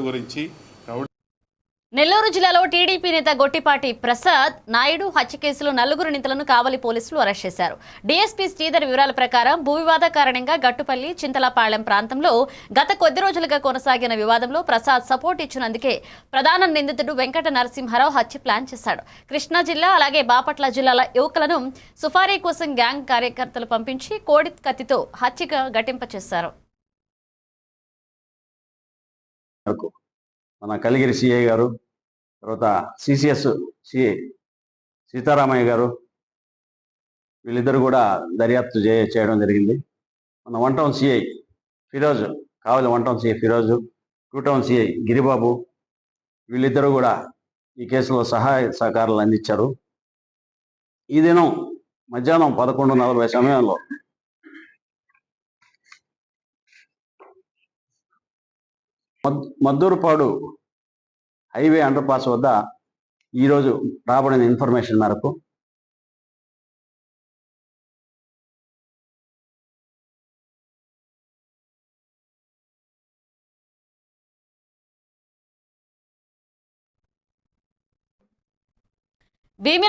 గురించి నెల్లూరు జిల్లాలో టీడీపీ నేత గొట్టిపాటి ప్రసాద్ నాయుడు హత్య కేసులో నలుగురు నేతలను కావలి పోలీసులు అరెస్ట్ చేశారు. డీఎస్పీ శ్రీధర్ వివరాల ప్రకారం భూ వివాద కారణంగా గట్టుపల్లి చింతలపాళెం ప్రాంతంలో గత కొద్ది రోజులుగా కొనసాగిన వివాదంలో ప్రసాద్ సపోర్ట్ ఇచ్చినందుకే ప్రధాన నిందితుడు వెంకట నరసింహారావు హత్య ప్లాన్ చేశాడు. కృష్ణా జిల్లా అలాగే బాపట్ల జిల్లాల యువకులను సుఫారీ కోసం గ్యాంగ్ కార్యకర్తలు పంపించి కోడి కత్తితో హత్యగా ఘటింపచేశారు. మేరకు మన కలిగిరి సిఐ గారు తర్వాత సిసిఎస్ సిఐ సీతారామయ్య గారు వీళ్ళిద్దరు కూడా దర్యాప్తు చేయ చేయడం జరిగింది. మన one town CI Firoz Kavali one town CI Firoz two town CI Giribabu వీళ్ళిద్దరూ కూడా ఈ కేసులో సహాయ సహకారాలు అందించారు. ఈ దినం మధ్యాహ్నం పదకొండు నలభై సమయంలో మద్దూరుపాడు హైవే అండర్ పాస్ వద్ద ఈరోజు రాబడిన ఇన్ఫర్మేషన్ మేరకు భీమిల